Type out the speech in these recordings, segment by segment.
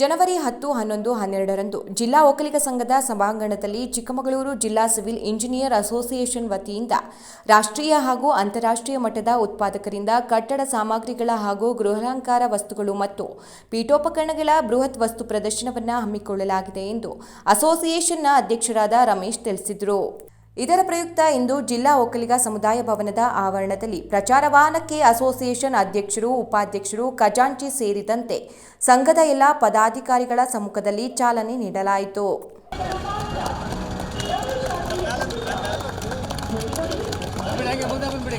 ಜನವರಿ ಹತ್ತು, ಹನ್ನೊಂದು, ಹನ್ನೆರಡರಂದು ಜಿಲ್ಲಾ ಒಕ್ಕಲಿಗ ಸಂಘದ ಸಭಾಂಗಣದಲ್ಲಿ ಚಿಕ್ಕಮಗಳೂರು ಜಿಲ್ಲಾ ಸಿವಿಲ್ ಇಂಜಿನಿಯರ್ ಅಸೋಸಿಯೇಷನ್ ವತಿಯಿಂದ ರಾಷ್ಟ್ರೀಯ ಹಾಗೂ ಅಂತಾರಾಷ್ಟ್ರೀಯ ಮಟ್ಟದ ಉತ್ಪಾದಕರಿಂದ ಕಟ್ಟಡ ಸಾಮಗ್ರಿಗಳ ಹಾಗೂ ಗೃಹಾಲಂಕಾರ ವಸ್ತುಗಳು ಮತ್ತು ಪೀಠೋಪಕರಣಗಳ ಬೃಹತ್ ವಸ್ತು ಪ್ರದರ್ಶನವನ್ನು ಹಮ್ಮಿಕೊಳ್ಳಲಾಗಿದೆ ಎಂದು ಅಸೋಸಿಯೇಷನ್ನ ಅಧ್ಯಕ್ಷರಾದ ರಮೇಶ್ ತಿಳಿಸಿದರು. ಇದರ ಪ್ರಯುಕ್ತ ಇಂದು ಜಿಲ್ಲಾ ಒಕ್ಕಲಿಗ ಸಮುದಾಯ ಭವನದ ಆವರಣದಲ್ಲಿ ಪ್ರಚಾರ ವಾಹನಕ್ಕೆ ಅಸೋಸಿಯೇಷನ್ ಅಧ್ಯಕ್ಷರು, ಉಪಾಧ್ಯಕ್ಷರು ಖಜಾಂಚಿ ಸೇರಿದಂತೆ ಸಂಘದ ಎಲ್ಲ ಪದಾಧಿಕಾರಿಗಳ ಸಮ್ಮುಖದಲ್ಲಿ ಚಾಲನೆ ನೀಡಲಾಯಿತು. ಬಿಡಿ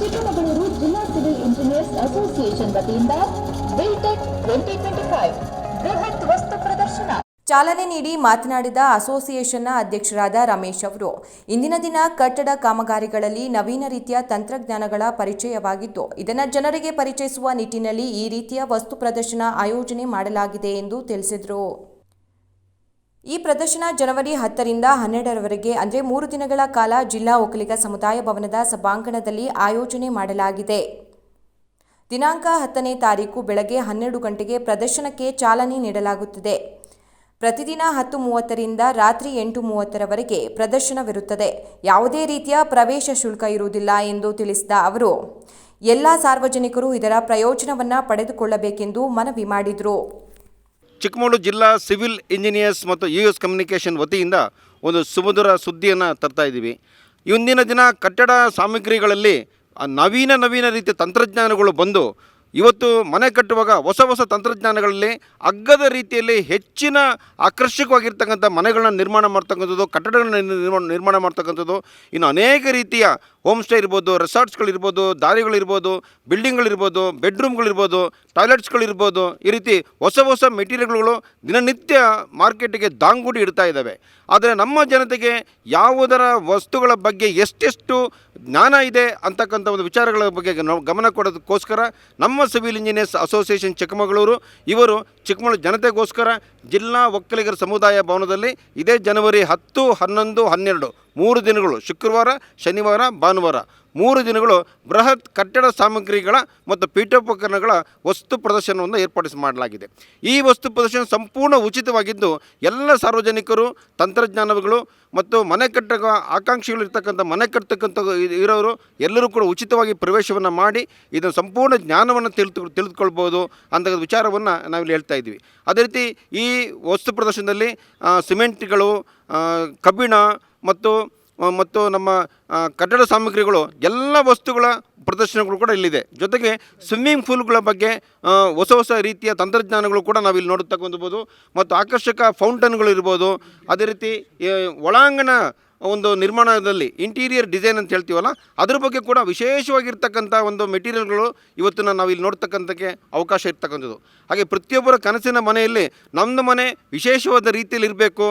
ಚಿಕ್ಕಮಗಳೂರು ಜಿಲ್ಲಾ ಸಿವಿಲ್ ಇಂಜಿನಿಯರ್ಸ್ ಅಸೋಸಿಯೇಷನ್ ವತಿಯಿಂದ ಬಿಲ್ಟೆಕ್ ಟ್ವೆಂಟಿ ಟ್ವೆಂಟಿ ಫೈವ್ ಬೃಹತ್ ವಸ್ತು ಪ್ರದರ್ಶನ. ಚಾಲನೆ ನೀಡಿ ಮಾತನಾಡಿದ ಅಸೋಸಿಯೇಷನ್ನ ಅಧ್ಯಕ್ಷರಾದ ರಮೇಶ್ ಅವರು, ಇಂದಿನ ದಿನ ಕಟ್ಟಡ ಕಾಮಗಾರಿಗಳಲ್ಲಿ ನವೀನ ರೀತಿಯ ತಂತ್ರಜ್ಞಾನಗಳ ಪರಿಚಯವಾಗಿದ್ದು, ಇದನ್ನು ಜನರಿಗೆ ಪರಿಚಯಿಸುವ ನಿಟ್ಟಿನಲ್ಲಿ ಈ ರೀತಿಯ ವಸ್ತು ಪ್ರದರ್ಶನ ಆಯೋಜನೆ ಮಾಡಲಾಗಿದೆ ಎಂದು ತಿಳಿಸಿದರು. ಈ ಪ್ರದರ್ಶನ ಜನವರಿ ಹತ್ತರಿಂದ ಹನ್ನೆರಡರವರೆಗೆ, ಅಂದರೆ ಮೂರು ದಿನಗಳ ಕಾಲ ಜಿಲ್ಲಾ ಒಕ್ಕಲಿಗ ಸಮುದಾಯ ಭವನದ ಸಭಾಂಗಣದಲ್ಲಿ ಆಯೋಜನೆ ಮಾಡಲಾಗಿದೆ. ದಿನಾಂಕ ಹತ್ತನೇ ತಾರೀಕು ಬೆಳಗ್ಗೆ ಹನ್ನೆರಡು ಗಂಟೆಗೆ ಪ್ರದರ್ಶನಕ್ಕೆ ಚಾಲನೆ ನೀಡಲಾಗುತ್ತದೆ. ಪ್ರತಿದಿನ ಹತ್ತು ಮೂವತ್ತರಿಂದ ರಾತ್ರಿ ಎಂಟು ಮೂವತ್ತರವರೆಗೆ ಪ್ರದರ್ಶನವಿರುತ್ತದೆ. ಯಾವುದೇ ರೀತಿಯ ಪ್ರವೇಶ ಶುಲ್ಕ ಇರುವುದಿಲ್ಲ ಎಂದು ತಿಳಿಸಿದ ಅವರು, ಎಲ್ಲ ಸಾರ್ವಜನಿಕರು ಇದರ ಪ್ರಯೋಜನವನ್ನು ಪಡೆದುಕೊಳ್ಳಬೇಕೆಂದು ಮನವಿ ಮಾಡಿದರು. ಚಿಕ್ಕಮಗಳೂರು ಜಿಲ್ಲಾ ಸಿವಿಲ್ ಇಂಜಿನಿಯರ್ಸ್ ಮತ್ತು ಯು ಎಸ್ ಕಮ್ಯುನಿಕೇಷನ್ ವತಿಯಿಂದ ಒಂದು ಸುಮಧುರ ಸುದ್ದಿಯನ್ನು ತರ್ತಾ ಇದ್ದೀವಿ. ಇಂದಿನ ದಿನ ಕಟ್ಟಡ ಸಾಮಗ್ರಿಗಳಲ್ಲಿ ನವೀನ ನವೀನ ರೀತಿಯ ತಂತ್ರಜ್ಞಾನಗಳು ಬಂದು ಇವತ್ತು ಮನೆ ಕಟ್ಟುವಾಗ ಹೊಸ ಹೊಸ ತಂತ್ರಜ್ಞಾನಗಳಲ್ಲಿ ಅಗ್ಗದ ರೀತಿಯಲ್ಲಿ ಹೆಚ್ಚಿನ ಆಕರ್ಷಕವಾಗಿರ್ತಕ್ಕಂಥ ಮನೆಗಳನ್ನ ನಿರ್ಮಾಣ ಮಾಡ್ತಕ್ಕಂಥದ್ದು, ಕಟ್ಟಡಗಳನ್ನ ನಿರ್ಮಾಣ ಮಾಡ್ತಕ್ಕಂಥದ್ದು, ಇನ್ನು ಅನೇಕ ರೀತಿಯ ಹೋಮ್ ಸ್ಟೇ ಇರ್ಬೋದು, ರೆಸಾರ್ಟ್ಸ್ಗಳಿರ್ಬೋದು, ದಾರಿಗಳಿರ್ಬೋದು, ಬಿಲ್ಡಿಂಗ್ಗಳಿರ್ಬೋದು, ಬೆಡ್ರೂಮ್ಗಳಿರ್ಬೋದು, ಟಾಯ್ಲೆಟ್ಸ್ಗಳಿರ್ಬೋದು, ಈ ರೀತಿ ಹೊಸ ಹೊಸ ಮೆಟೀರಿಯಲ್ಗಳು ದಿನನಿತ್ಯ ಮಾರ್ಕೆಟಿಗೆ ದಾಂಗುಡಿ ಇಡ್ತಾ ಇದ್ದಾವೆ. ಆದರೆ ನಮ್ಮ ಜನತೆಗೆ ಯಾವುದರ ವಸ್ತುಗಳ ಬಗ್ಗೆ ಎಷ್ಟೆಷ್ಟು ಜ್ಞಾನ ಇದೆ ಅಂತಕ್ಕಂಥ ಒಂದು ವಿಚಾರಗಳ ಬಗ್ಗೆ ಗಮನ ಕೊಡೋದಕ್ಕೋಸ್ಕರ ನಮ್ಮ ಸಿವಿಲ್ ಇಂಜಿನಿಯರ್ಸ್ ಅಸೋಸಿಯೇಷನ್ ಚಿಕ್ಕಮಗಳೂರು, ಇವರು ಚಿಕ್ಕಮಗಳೂರು ಜನತೆಗೋಸ್ಕರ ಜಿಲ್ಲಾ ಒಕ್ಕಲಿಗರ ಸಮುದಾಯ ಭವನದಲ್ಲಿ ಇದೇ ಜನವರಿ ಹತ್ತು, ಹನ್ನೊಂದು, ಹನ್ನೆರಡು ಮೂರು ದಿನಗಳು, ಶುಕ್ರವಾರ, ಶನಿವಾರ, ಭಾನುವಾರ. ಮೂರು ದಿನಗಳು ಬೃಹತ್ ಕಟ್ಟಡ ಸಾಮಗ್ರಿಗಳ ಮತ್ತು ಪೀಠೋಪಕರಣಗಳ ವಸ್ತು ಪ್ರದರ್ಶನವನ್ನು ಏರ್ಪಡಿಸಿ ಮಾಡಲಾಗಿದೆ. ಈ ವಸ್ತು ಪ್ರದರ್ಶನ ಸಂಪೂರ್ಣ ಉಚಿತವಾಗಿದ್ದು, ಎಲ್ಲ ಸಾರ್ವಜನಿಕರು, ತಂತ್ರಜ್ಞಾನಗಳು ಮತ್ತು ಮನೆ ಕಟ್ಟ ಆಕಾಂಕ್ಷಿಗಳು ಇರ್ತಕ್ಕಂಥ ಮನೆ ಕಟ್ಟತಕ್ಕಂಥ ಇರೋರು ಎಲ್ಲರೂ ಕೂಡ ಉಚಿತವಾಗಿ ಪ್ರವೇಶವನ್ನು ಮಾಡಿ ಇದನ್ನು ಸಂಪೂರ್ಣ ಜ್ಞಾನವನ್ನು ತಿಳಿದು ತಿಳಿದುಕೊಳ್ಬೋದು ಅಂತ ವಿಚಾರವನ್ನು ನಾವಿಲ್ಲಿ ಹೇಳ್ತಾ ಇದ್ದೀವಿ. ಅದೇ ರೀತಿ ಈ ವಸ್ತು ಪ್ರದರ್ಶನದಲ್ಲಿ ಸಿಮೆಂಟ್ಗಳು ಕಬ್ಬಿಣ ಮತ್ತು ಮತ್ತು ನಮ್ಮ ಕಟ್ಟಡ ಸಾಮಗ್ರಿಗಳು, ಎಲ್ಲ ವಸ್ತುಗಳ ಪ್ರದರ್ಶನಗಳು ಕೂಡ ಇಲ್ಲಿದೆ. ಜೊತೆಗೆ ಸ್ವಿಮ್ಮಿಂಗ್ ಪೂಲ್ಗಳ ಬಗ್ಗೆ ಹೊಸ ಹೊಸ ರೀತಿಯ ತಂತ್ರಜ್ಞಾನಗಳು ಕೂಡ ನಾವಿಲ್ಲಿ ನೋಡತಕ್ಕಂಥದ್ದು ಮತ್ತು ಆಕರ್ಷಕ ಫೌಂಟನ್ಗಳು ಇರ್ಬೋದು ಅದೇ ರೀತಿ ಒಳಾಂಗಣ ಒಂದು ನಿರ್ಮಾಣದಲ್ಲಿ ಇಂಟೀರಿಯರ್ ಡಿಸೈನ್ ಅಂತ ಹೇಳ್ತೀವಲ್ಲ, ಅದ್ರ ಬಗ್ಗೆ ಕೂಡ ವಿಶೇಷವಾಗಿರ್ತಕ್ಕಂಥ ಒಂದು ಮೆಟೀರಿಯಲ್ಗಳು ಇವತ್ತು ನಾವು ಇಲ್ಲಿ ನೋಡ್ತಕ್ಕಂಥಕ್ಕೆ ಅವಕಾಶ ಇರ್ತಕ್ಕಂಥದ್ದು. ಹಾಗೆ ಪ್ರತಿಯೊಬ್ಬರ ಕನಸಿನ ಮನೆಯಲ್ಲಿ ನಮ್ಮದು ಮನೆ ವಿಶೇಷವಾದ ರೀತಿಯಲ್ಲಿ ಇರಬೇಕು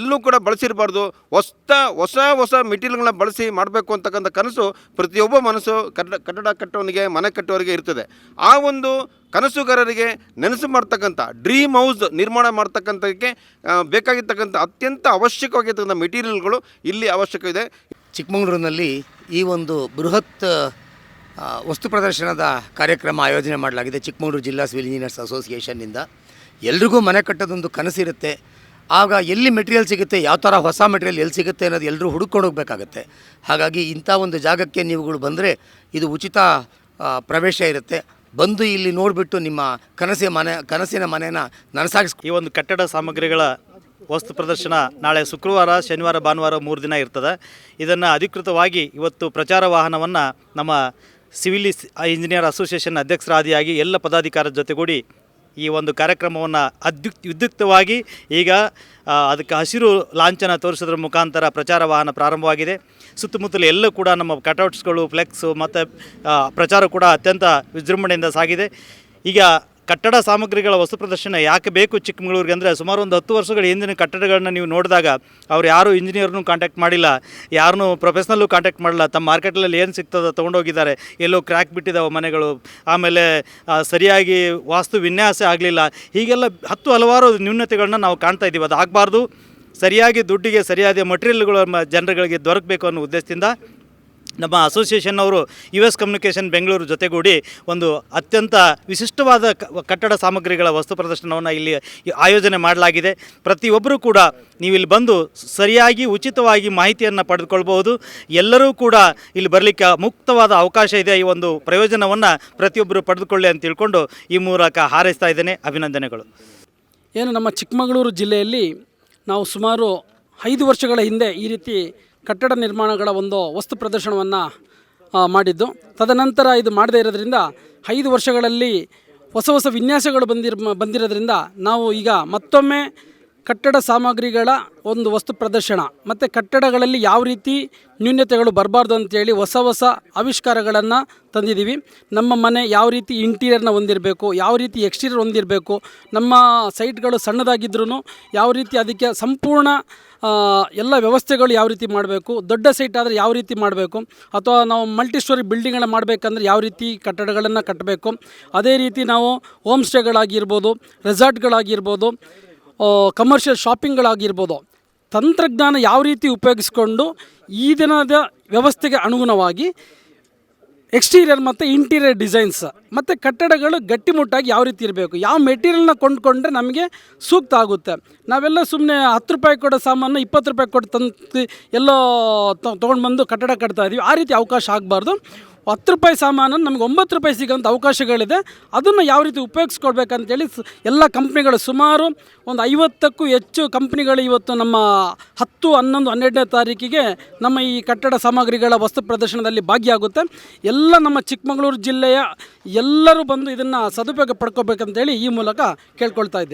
ಎಲ್ಲೂ ಕೂಡ ಬಳಸಿರಬಾರ್ದು ಹೊಸ ಹೊಸ ಹೊಸ ಮೆಟೀರಿಯಲ್ಗಳನ್ನ ಬಳಸಿ ಮಾಡಬೇಕು ಅಂತಕ್ಕಂಥ ಕನಸು ಪ್ರತಿಯೊಬ್ಬ ಮನಸ್ಸು ಕಟ್ಟಡ ಕಟ್ಟಡ ಕಟ್ಟೋನಿಗೆ, ಮನೆ ಕಟ್ಟೋರಿಗೆ ಇರ್ತದೆ. ಆ ಒಂದು ಕನಸುಗಾರರಿಗೆ ನೆನಸು ಮಾಡ್ತಕ್ಕಂಥ ಡ್ರೀಮ್ ಹೌಸ್ ನಿರ್ಮಾಣ ಮಾಡ್ತಕ್ಕಂಥಕ್ಕೆ ಬೇಕಾಗಿರ್ತಕ್ಕಂಥ ಅತ್ಯಂತ ಅವಶ್ಯಕವಾಗಿರ್ತಕ್ಕಂಥ ಮೆಟೀರಿಯಲ್ಗಳು ಇಲ್ಲಿ ಅವಶ್ಯಕ ಇದೆ. ಚಿಕ್ಕಮಗಳೂರಿನಲ್ಲಿ ಈ ಒಂದು ಬೃಹತ್ ವಸ್ತು ಪ್ರದರ್ಶನದ ಕಾರ್ಯಕ್ರಮ ಆಯೋಜನೆ ಮಾಡಲಾಗಿದೆ ಚಿಕ್ಕಮಗಳೂರು ಜಿಲ್ಲಾ ಸಿವಿಲ್ ಇಂಜಿನಿಯರ್ಸ್ ಅಸೋಸಿಯೇಷನ್ನಿಂದ ಎಲ್ರಿಗೂ ಮನೆ ಕಟ್ಟೋದೊಂದು ಕನಸಿರುತ್ತೆ. ಆಗ ಎಲ್ಲಿ ಮೆಟೀರಿಯಲ್ ಸಿಗುತ್ತೆ, ಯಾವ ಥರ ಹೊಸ ಮೆಟೀರಿಯಲ್ ಎಲ್ಲಿ ಸಿಗುತ್ತೆ ಅನ್ನೋದು ಎಲ್ಲರೂ ಹುಡುಕೊಂಡು ಹೋಗಬೇಕಾಗತ್ತೆ. ಹಾಗಾಗಿ ಇಂಥ ಒಂದು ಜಾಗಕ್ಕೆ ನೀವುಗಳು ಬಂದರೆ ಇದು ಉಚಿತ ಪ್ರವೇಶ ಇರುತ್ತೆ. ಬಂದು ಇಲ್ಲಿ ನೋಡಿಬಿಟ್ಟು ನಿಮ್ಮ ಕನಸಿನ ಮನೆ, ಕನಸಿನ ಮನೆಯನ್ನು ನನಸಾಗಿಸ್ ಈ ಒಂದು ಕಟ್ಟಡ ಸಾಮಗ್ರಿಗಳ ವಸ್ತು ಪ್ರದರ್ಶನ ನಾಳೆ ಶುಕ್ರವಾರ, ಶನಿವಾರ, ಭಾನುವಾರ ಮೂರು ದಿನ ಇರ್ತದೆ. ಇದನ್ನು ಅಧಿಕೃತವಾಗಿ ಇವತ್ತು ಪ್ರಚಾರ ವಾಹನವನ್ನು ನಮ್ಮ ಸಿವಿಲ್ ಇಂಜಿನಿಯರ್ ಅಸೋಸಿಯೇಷನ್ ಅಧ್ಯಕ್ಷರಾದಿಯಾಗಿ ಎಲ್ಲ ಪದಾಧಿಕಾರದ ಜೊತೆಗೂಡಿ ಈ ಒಂದು ಕಾರ್ಯಕ್ರಮವನ್ನು ಅದ್ಯುಕ್ ವಿದ್ಯುಕ್ತವಾಗಿ ಈಗ ಅದಕ್ಕೆ ಹಸಿರು ಲಾಂಛನ ತೋರಿಸೋದ್ರ ಮುಖಾಂತರ ಪ್ರಚಾರ ವಾಹನ ಪ್ರಾರಂಭವಾಗಿದೆ. ಸುತ್ತಮುತ್ತಲು ಎಲ್ಲೂ ಕೂಡ ನಮ್ಮ ಕಟೌಟ್ಸ್ಗಳು ಫ್ಲೆಕ್ಸು ಮತ್ತು ಪ್ರಚಾರ ಕೂಡ ಅತ್ಯಂತ ವಿಜೃಂಭಣೆಯಿಂದ ಸಾಗಿದೆ. ಈಗ ಕಟ್ಟಡ ಸಾಮಗ್ರಿಗಳ ವಸ್ತು ಪ್ರದರ್ಶನ ಯಾಕೆ ಬೇಕು ಚಿಕ್ಕಮಗಳೂರಿಗೆ ಅಂದರೆ ಸುಮಾರು ಒಂದು ಹತ್ತು ವರ್ಷಗಳ ಹಿಂದಿನ ಕಟ್ಟಡಗಳನ್ನ ನೀವು ನೋಡಿದಾಗ ಅವ್ರು ಯಾರೂ ಇಂಜಿನಿಯರ್ನೂ ಕಾಂಟ್ಯಾಕ್ಟ್ ಮಾಡಿಲ್ಲ, ಯಾರನ್ನೂ ಪ್ರೊಫೆಷ್ನಲ್ಲೂ ಕಾಂಟ್ಯಾಕ್ಟ್ ಮಾಡಿಲ್ಲ. ತಮ್ಮ ಮಾರ್ಕೆಟಲ್ಲಿ ಏನು ಸಿಗ್ತದೆ ತೊಗೊಂಡೋಗಿದ್ದಾರೆ. ಎಲ್ಲೋ ಕ್ರ್ಯಾಕ್ ಬಿಟ್ಟಿದ್ದಾವೆ ಮನೆಗಳು. ಆಮೇಲೆ ಸರಿಯಾಗಿ ವಾಸ್ತು ವಿನ್ಯಾಸ ಆಗಲಿಲ್ಲ. ಹೀಗೆಲ್ಲ ಹತ್ತು ಹಲವಾರು ನ್ಯೂನತೆಗಳನ್ನ ನಾವು ಕಾಣ್ತಾ ಇದ್ದೀವಿ. ಅದು ಆಗಬಾರ್ದು. ಸರಿಯಾಗಿ ದುಡ್ಡಿಗೆ ಸರಿಯಾದ ಮಟೀರಿಯಲ್ಗಳು ಜನರುಗಳಿಗೆ ದೊರಕಬೇಕು ಅನ್ನೋ ಉದ್ದೇಶದಿಂದ ನಮ್ಮ ಅಸೋಸಿಯೇಷನ್ ಅವರು ಯು ಎಸ್ ಕಮ್ಯುನಿಕೇಷನ್ ಬೆಂಗಳೂರು ಜೊತೆಗೂಡಿ ಒಂದು ಅತ್ಯಂತ ವಿಶಿಷ್ಟವಾದ ಕಟ್ಟಡ ಸಾಮಗ್ರಿಗಳ ವಸ್ತು ಪ್ರದರ್ಶನವನ್ನು ಇಲ್ಲಿ ಆಯೋಜನೆ ಮಾಡಲಾಗಿದೆ. ಪ್ರತಿಯೊಬ್ಬರೂ ಕೂಡ ನೀವು ಇಲ್ಲಿ ಬಂದು ಸರಿಯಾಗಿ ಉಚಿತವಾಗಿ ಮಾಹಿತಿಯನ್ನು ಪಡೆದುಕೊಳ್ಬಹುದು. ಎಲ್ಲರೂ ಕೂಡ ಇಲ್ಲಿ ಬರಲಿಕ್ಕೆ ಮುಕ್ತವಾದ ಅವಕಾಶ ಇದೆ ಈ ಒಂದು ಪ್ರಯೋಜನವನ್ನು ಪ್ರತಿಯೊಬ್ಬರು ಪಡೆದುಕೊಳ್ಳಿ ಅಂತ ತಿಳ್ಕೊಂಡು ಈ ಮೂಲಕ ಹಾರೈಸ್ತಾ ಇದ್ದೇನೆ. ಅಭಿನಂದನೆಗಳು. ಏನು ನಮ್ಮ ಚಿಕ್ಕಮಗಳೂರು ಜಿಲ್ಲೆಯಲ್ಲಿ ನಾವು ಸುಮಾರು ಐದು ವರ್ಷಗಳ ಹಿಂದೆ ಈ ರೀತಿ ಕಟ್ಟಡ ನಿರ್ಮಾಣಗಳ ಒಂದು ವಸ್ತು ಪ್ರದರ್ಶನವನ್ನು ಮಾಡಿದ್ದು. ತದನಂತರ ಇದು ಮಾಡದೇ ಇರೋದ್ರಿಂದ ಐದು ವರ್ಷಗಳಲ್ಲಿ ಹೊಸ ಹೊಸ ವಿನ್ಯಾಸಗಳು ಬಂದಿರ್, ಬಂದಿರೋದ್ರಿಂದ ನಾವು ಈಗ ಮತ್ತೊಮ್ಮೆ ಕಟ್ಟಡ ಸಾಮಗ್ರಿಗಳ ಒಂದು ವಸ್ತು ಪ್ರದರ್ಶನ. ಮತ್ತು ಕಟ್ಟಡಗಳಲ್ಲಿ ಯಾವ ರೀತಿ ನ್ಯೂನ್ಯತೆಗಳು ಬರಬಾರ್ದು ಅಂತೇಳಿ ಹೊಸ ಹೊಸ ಆವಿಷ್ಕಾರಗಳನ್ನು ತಂದಿದ್ದೀವಿ. ನಮ್ಮ ಮನೆ ಯಾವ ರೀತಿ ಇಂಟೀರಿಯರ್ನ ಹೊಂದಿರಬೇಕು, ಯಾವ ರೀತಿ ಎಕ್ಸ್ಟೀರಿಯರ್ ಹೊಂದಿರಬೇಕು, ನಮ್ಮ ಸೈಟ್ಗಳು ಸಣ್ಣದಾಗಿದ್ರೂ ಯಾವ ರೀತಿ ಅದಕ್ಕೆ ಸಂಪೂರ್ಣ ಎಲ್ಲ ವ್ಯವಸ್ಥೆಗಳು ಯಾವ ರೀತಿ ಮಾಡಬೇಕು, ದೊಡ್ಡ ಸೈಟ್ ಆದರೆ ಯಾವ ರೀತಿ ಮಾಡಬೇಕು, ಅಥವಾ ನಾವು ಮಲ್ಟಿ ಸ್ಟೋರಿ ಬಿಲ್ಡಿಂಗ್ಗಳನ್ನ ಮಾಡಬೇಕಂದ್ರೆ ಯಾವ ರೀತಿ ಕಟ್ಟಡಗಳನ್ನು ಕಟ್ಟಬೇಕು ಅದೇ ರೀತಿ ನಾವು ಹೋಮ್ ಸ್ಟೇಗಳಾಗಿರ್ಬೋದು ರೆಸಾರ್ಟ್ಗಳಾಗಿರ್ಬೋದು ಕಮರ್ಷಿಯಲ್ ಶಾಪಿಂಗ್ಗಳಾಗಿರ್ಬೋದು ತಂತ್ರಜ್ಞಾನ ಯಾವ ರೀತಿ ಉಪಯೋಗಿಸ್ಕೊಂಡು ಈ ದಿನದ ವ್ಯವಸ್ಥೆಗೆ ಅನುಗುಣವಾಗಿ ಎಕ್ಸ್ಟೀರಿಯರ್ ಮತ್ತು ಇಂಟೀರಿಯರ್ ಡಿಸೈನ್ಸ್ ಮತ್ತು ಕಟ್ಟಡಗಳು ಗಟ್ಟಿಮುಟ್ಟಾಗಿ ಯಾವ ರೀತಿ ಇರಬೇಕು, ಯಾವ ಮೆಟೀರಿಯಲ್ನ ಕೊಂಡ್ಕೊಂಡ್ರೆ ನಮಗೆ ಸೂಕ್ತ ಆಗುತ್ತೆ. ನಾವೆಲ್ಲ ಸುಮ್ಮನೆ ಹತ್ತು ರೂಪಾಯಿ ಕೊಡೋ ಸಾಮಾನು ಇಪ್ಪತ್ತು ರೂಪಾಯಿ ಕೊಟ್ಟು ತಂದು ಎಲ್ಲೋ ತೊಗೊಂಡು ಬಂದು ಕಟ್ಟಡ ಕಟ್ತಾ ಇದ್ದೀವಿ ಆ ರೀತಿ ಅವಕಾಶ ಆಗಬಾರ್ದು. ಹತ್ತು ರೂಪಾಯಿ ಸಾಮಾನು, ನಮಗೆ ಒಂಬತ್ತು ರೂಪಾಯಿ ಸಿಗೋಂಥ ಅವಕಾಶಗಳಿದೆ. ಅದನ್ನು ಯಾವ ರೀತಿ ಉಪಯೋಗಿಸ್ಕೊಳ್ಬೇಕಂತೇಳಿ ಎಲ್ಲ ಕಂಪ್ನಿಗಳು ಸುಮಾರು ಒಂದು ಐವತ್ತಕ್ಕೂ ಹೆಚ್ಚು ಕಂಪ್ನಿಗಳು ಇವತ್ತು ನಮ್ಮ ಹತ್ತು, ಹನ್ನೊಂದು, ಹನ್ನೆರಡನೇ ತಾರೀಕಿಗೆ ನಮ್ಮ ಈ ಕಟ್ಟಡ ಸಾಮಗ್ರಿಗಳ ವಸ್ತು ಪ್ರದರ್ಶನದಲ್ಲಿ ಭಾಗಿಯಾಗುತ್ತೆ. ಎಲ್ಲ ನಮ್ಮ ಚಿಕ್ಕಮಗಳೂರು ಜಿಲ್ಲೆಯ ಎಲ್ಲರೂ ಬಂದು ಇದನ್ನು ಸದುಪಯೋಗ ಪಡ್ಕೋಬೇಕಂತೇಳಿ ಈ ಮೂಲಕ ಕೇಳ್ಕೊಳ್ತಾ ಇದ್ದೇನೆ.